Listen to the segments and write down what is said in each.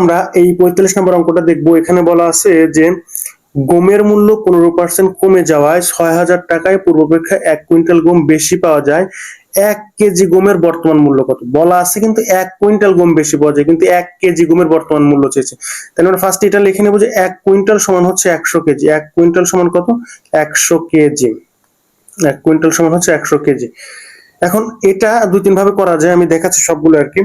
আমরা এই পঁয়তাল্লিশ নম্বর অঙ্কটা দেখব। এখানে বলা আছে যে গমের মূল্য পনেরো পার্সেন্ট কমে যাওয়ায় ছয় হাজার টাকায় পূর্বাপেক্ষা এক কুইন্টাল গম বেশি পাওয়া যায়। এক কেজি গমের বর্তমান মূল্য কত? বলা আছে কিন্তু এক কুইন্টাল গম বেশি পাওয়া যায়, কিন্তু এক কেজি গমের বর্তমান মূল্য চেয়েছে। তাহলে আমরা ফার্স্ট এটা লিখে নেব যে এক কুইন্টাল সমান হচ্ছে একশো কেজি। এক কুইন্টাল সমান কত? একশো কেজি। এক কুইন্টাল সমান হচ্ছে একশো কেজি। এখন এটা দুই তিন ভাবে করা যায়, আমি দেখাচ্ছি সবগুলো আর কি।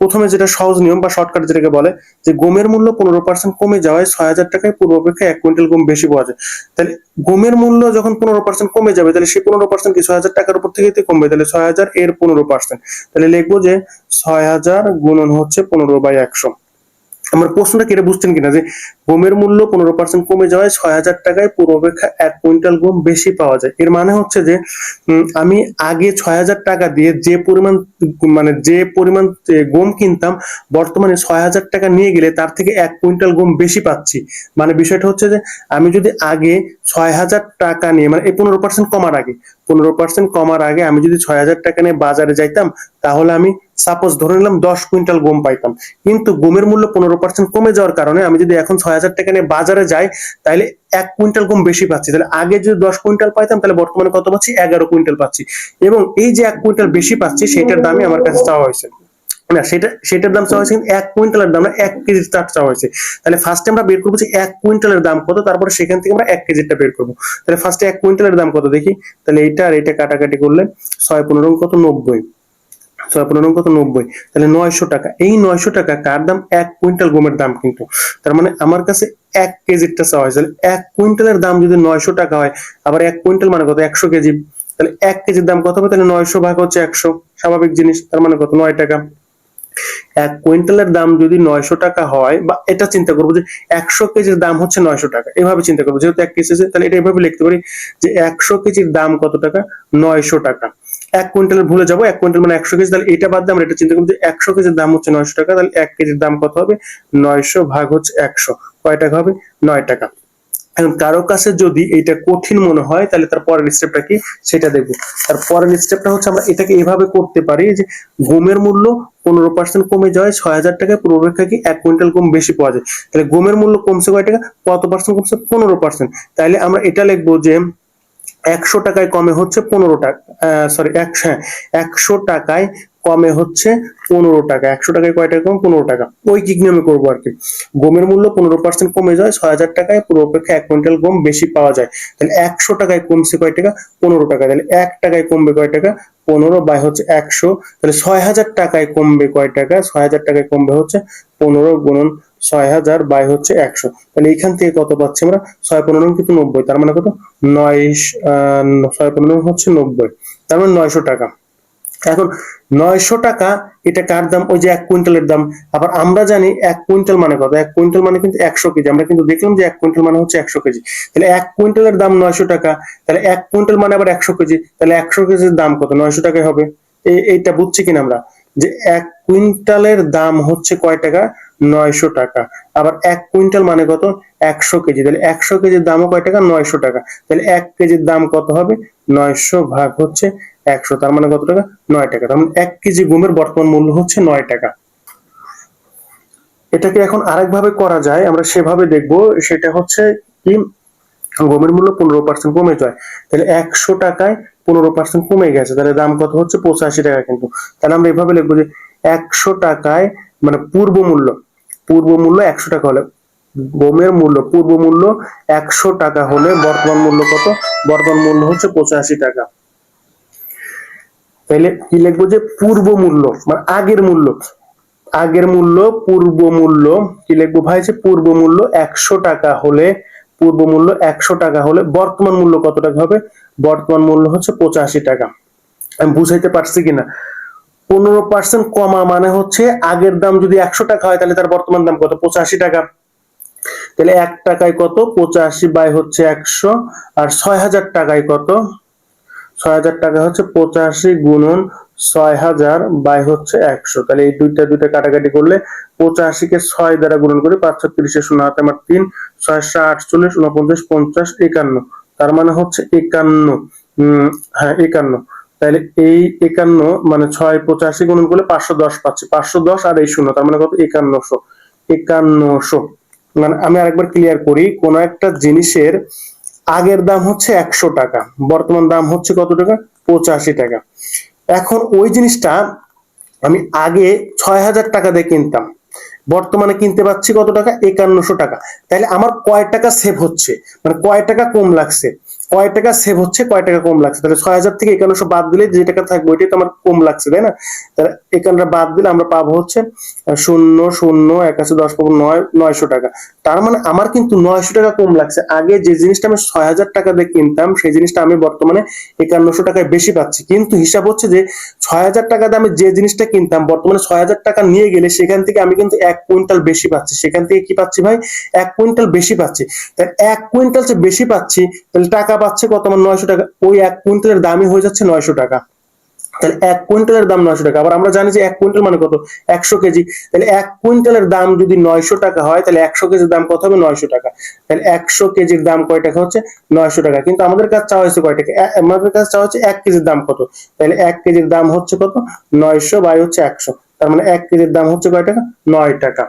প্রথমে যেটা সহজ নিয়ম বা শর্টকাট যেটাকে বলে, যে গমের মূল্য পনেরো পার্সেন্ট কমে যাওয়ায় ছয় হাজার টাকায় পূর্ব পূর্বাপেক্ষা এক কুইন্টাল গম বেশি পাওয়া যায়। তাহলে গমের মূল্য যখন পনেরো পার্সেন্ট কমে যাবে, তাহলে সেই পনেরো পার্সেন্ট কি ছয় হাজার টাকার উপর থেকে কমবে? তাহলে ছয় হাজার এর পনেরো পার্সেন্ট তাহলে লিখব যে ছয় হাজার গুণন হচ্ছে পনেরো বাই একশো। আমার প্রশ্নটা কেটে বুঝছেন কিনা? যে গমের মূল্য পনেরো পার্সেন্ট কমে যাওয়ায় ছয় হাজার টাকায় পূর্বাপেক্ষা এক কুইন্টাল গম বেশি পাওয়া যায়। এর মানে হচ্ছে যে আমি আগে ছয় হাজার টাকা দিয়ে যে পরিমাণ মানে যে পরিমাণ গম কিনতাম, বর্তমানে ছয় হাজার টাকা নিয়ে গেলে তার থেকে এক কুইন্টাল গম বেশি পাচ্ছি। মানে বিষয়টা হচ্ছে যে, আমি যদি আগে ছয় হাজার টাকা নিয়ে মানে এই পনেরো পার্সেন্ট কমার আগে, পনেরো পার্সেন্ট কমার আগে আমি যদি ছয় হাজার টাকা নিয়ে বাজারে যাইতাম, তাহলে আমি সাপোজ ধরে নিলাম দশ কুইন্টাল গম পাইতাম, কিন্তু গমের মূল্য পনেরো পার্সেন্ট কমে যাওয়ার কারণে আমি যদি এখন ছয় হাজার টাকা নিয়ে বাজারে যাই তাহলে এক কুইন্টাল গম বেশি পাচ্ছি। তাহলে আগে যদি দশ কুইন্টাল পাইতাম তাহলে বর্তমানে কত পাচ্ছি? এগারো কুইন্টাল পাচ্ছি। এবং এই যে এক কুইন্টাল বেশি পাচ্ছি, সেটার দামই আমার কাছে চাওয়া হয়েছে। না, সেটা, সেটার দাম চাওয়া হয়েছে এক কুইন্টালের দাম এক কেজির তার চাওয়া হয়েছে। তাহলে ফার্স্টে আমরা বের করব এক কুইন্টালের দাম কত, তারপরে সেখান থেকে আমরা এক কেজিটা বের করব। তাহলে ফার্স্টে এক কুইন্টালের দাম কত দেখি? তাহলে এইটা আর এটা কাটাকাটি করলে ছয় পনেরো, কত? নব্বই। ছয় পনেরো কত? নব্বই। তাহলে নয়শো টাকা। এই নয়শো টাকা কার দাম? এক কুইন্টাল গমের দাম কিন্তু। তার মানে আমার কাছে এক কেজিরটা চাওয়া হয়েছে। তাহলে এক কুইন্টালের দাম যদি নয়শো টাকা হয়, আবার এক কুইন্টাল মানে কত? একশো কেজি। তাহলে এক কেজির দাম কত হবে? তাহলে নয়শো ভাগ হচ্ছে একশো। স্বাভাবিক জিনিস, তার মানে কত? নয় টাকা। এক কুইন্টালের দাম যদি নয়শো টাকা হয়, বা এটা চিন্তা করব যে একশো কেজির দাম হচ্ছে নয়শো টাকা। এভাবে চিন্তা করব। যেহেতু এক কেজি তাহলে এটা এভাবে লিখতে পারি যে একশো কেজির দাম কত টাকা? নয়শো টাকা। এক কুইন্টাল ভুলে যাব, এক কুইন্টাল মানে একশো কেজি, তাহলে এটা বাদ দিয়ে আমরা এটা চিন্তা করব একশো কেজির দাম হচ্ছে নয়শো টাকা, তাহলে এক কেজির দাম কত হবে? নয়শো ভাগ হচ্ছে একশো। কয় টাকা হবে? নয় টাকা। এখন কারও কাছে যদি এটা কঠিন মনে হয়, তাহলে তার পরের স্টেপটা কি? সেটা দেখব। তার পরের স্টেপটা হচ্ছে আমরা এটাকে এভাবে করতে পারি যে গমের মূল্য পনেরো পার্সেন্ট কমে যাওয়ায় ছয় হাজার টাকায় পূর্বাপেক্ষা কি এক কুইন্টাল গম বেশি পাওয়া যায়? তাহলে গমের মূল্য কমছে কয় টাকা? কত পার্সেন্ট কমছে? পনেরো পার্সেন্ট তাহলে আমরা এটা লিখব যে একশো টাকায় কমে হচ্ছে পনেরো টাকা সরি একশো হ্যাঁ একশো টাকায় কমে হচ্ছে পনেরো টাকা। একশো টাকায় কয় টাকা কম? পনেরো টাকা। ওই কি নিয়মে করব আর কি গমের মূল্য পনেরো পার্সেন্ট কমে যায়, ছয় হাজার টাকায় পুরো অপেক্ষা এক কুইন্টাল গম বেশি পাওয়া যায়। তাহলে একশো টাকায় কমছে কয় টাকা? পনেরো টাকা। তাহলে এক টাকায় কমবে কয় টাকা? পনেরো বাই হচ্ছে একশো। তাহলে ছয় হাজার টাকায় কমবে কয় টাকা? ছয় হাজার টাকায় কমবে হচ্ছে পনেরো গুণন ছয় হাজার বাই হচ্ছে একশো। তাহলে এখান থেকে কত পাচ্ছি আমরা? ছয় পনেরো কিন্তু নব্বই, তার মানে কত? নয় ছয় পনেরো হচ্ছে নব্বই, তার মানে নয়শো টাকা। এখন নয়শো টাকা, এটা কার দাম? ওই যে এক কুইন্টালের দাম। আবার আমরা জানি এক কুইন্টাল মানে কত? এক কুইন্টাল মানে কিন্তু একশো কেজি। আমরা কিন্তু দেখলাম যে এক কুইন্টাল মানে হচ্ছে একশো কেজি। তাহলে এক কুইন্টালের দাম নয়শো টাকা, তাহলে এক কুইন্টাল মানে আবার একশো কেজি। তাহলে একশো কেজির দাম কত? নয়শো টাকায় হবে। এইটা বুঝছি কিনা আমরা? যে এক কুইন্টালের দাম হচ্ছে কয় টাকা? নয়শো টাকা। আবার এক কুইন্টাল মানে কত? একশো কেজি। তাহলে একশো কেজির দামও কয় টাকা? নয়শো টাকা। তাহলে এক কেজির দাম কত হবে? নয়শো ভাগ হচ্ছে একশো। তার মানে কত টাকা? নয় টাকা। তার মানে এক কেজি গমের বর্তমান মূল্য হচ্ছে নয় টাকা। এটাকে এখন আরেকভাবে করা যায়। আমরা সেভাবে দেখব। সেটা হচ্ছে কি? গমের মূল্য পনেরো পার্সেন্ট কমে যায়। তাহলে একশো টাকায় পনেরো পার্সেন্ট কমে গেছে। তাহলে দাম কত হচ্ছে? পঁচাশি টাকা কিন্তু। তাহলে আমরা এভাবে লিখব যে একশো টাকায় মানে পূর্ব মূল্য পূর্ব মূল্য একশো টাকা হলে, গমের মূল্য, পূর্ব মূল্য একশো টাকা হলে বর্তমান মূল্য কত? বর্তমান মূল্য হচ্ছে পঁচাশি টাকা। তাহলে কি লিখব যে পূর্ব মূল্য মানে আগের মূল্য? আগের মূল্য, পূর্ব মূল্য, কি লিখব ভাই? যে পূর্ব মূল্য একশো টাকা হলে, পূর্ব মূল্য একশো টাকা হলে বর্তমান মূল্য কত টাকা হবে? বর্তমান মূল্য হচ্ছে পঁচাশি টাকা। আমি বুঝাইতে পারছি কিনা? পনেরো পার্সেন্ট কমা মানে হচ্ছে আগের দাম যদি একশো টাকা হয়, তাহলে তার বর্তমান দাম কত? পঁচাশি টাকা। তাহলে এক টাকায় কত? পঁচাশি বাই হচ্ছে একশো। আর ছয় হাজার টাকায় কত? ছয় হাজার টাকা হচ্ছে পঁচাশি গুণন ছয় হাজার বাই হচ্ছে একশো। তাহলে এই দুইটা দুইটা কাটাকাটি করলে পঁচাশিকে ছয় দ্বারা গুণন করে পাঁচশো তিরিশে শূন্য, হাতে আমার তিন ছয়শো আটচল্লিশ উনপঞ্চাশ পঞ্চাশ, একান্ন। তার মানে হচ্ছে একান্ন। হ্যাঁ একান্ন। তাহলে এই একান্ন মানে ছয় পঁচাশি গুণন করলে পাঁচশো দশ পাচ্ছি। পাঁচশো দশ আর এই শূন্য, তার মানে কত? একান্নশো। একান্নশো। মানে আমি আরেকবার ক্লিয়ার করি, কোন একটা জিনিসের আগের দাম হচ্ছে একশো টাকা, বর্তমান দাম হচ্ছে কত টাকা? পঁচাশি টাকা। এখন ওই জিনিসটা আমি আগে ছয় হাজার টাকা দিয়ে কিনতাম, বর্তমানে কিনতে পাচ্ছি কত টাকা? একান্নশো টাকা। তাহলে আমার কয় টাকা সেভ হচ্ছে? মানে কয় টাকা কম লাগছে? কয় টাকা সেভ হচ্ছে, কয় টাকা কম লাগছে? তাহলে ছয় হাজার থেকে একান্নশো বাদ দিলে যে টাকা থাকবে ওইটাই তো আমার কম লাগছে, তাই না? তাহলে একান্নটা বাদ দিলে আমরা পাবো হচ্ছে শূন্য শূন্য, একাশি, দশ পাবো নয়, নয়শো টাকা। তার মানে আমার কিন্তু নয়শো টাকা কম লাগছে। আগে যে জিনিসটা আমি ছয় হাজার টাকা দিয়ে কিনতাম, সেই জিনিসটা আমি বর্তমানে একান্নশো টাকায় বেশি পাচ্ছি। কিন্তু হিসাব হচ্ছে যে ছয় হাজার টাকা দিয়ে আমি যে জিনিসটা কিনতাম, বর্তমানে ছয় হাজার টাকা নিয়ে গেলে সেখান থেকে আমি কিন্তু এক কুইন্টাল বেশি পাচ্ছি। সেখান থেকে কি পাচ্ছি ভাই? এক কুইন্টাল বেশি পাচ্ছি। তাহলে এক কুইন্টাল বেশি পাচ্ছি, তাহলে টাকা পাচ্ছে কত? আমার নয়শো টাকা। ওই এক কুইন্টালের দামই হয়ে যাচ্ছে নয়শো টাকা। তাহলে এক কুইন্টালের দাম নয়শো টাকা। আবার আমরা জানি যে এক কুইন্টাল মানে কত? একশো কেজি। তাহলে এক কুইন্টালের দাম যদি নয়শো টাকা হয়, তাহলে একশো কেজির দাম কত হবে? নয়শো টাকা। তাহলে একশো কেজির দাম কয় টাকা হচ্ছে? নয়শো টাকা। কিন্তু আমাদের কাছে চাওয়া হয়েছে কয় টাকা? আমাদের কাছে চাওয়া হচ্ছে এক কেজির দাম কত? তাহলে এক কেজির দাম হচ্ছে কত? নয়শো বাই হচ্ছে একশো। তার মানে এক কেজির দাম হচ্ছে কয় টাকা? নয় টাকা।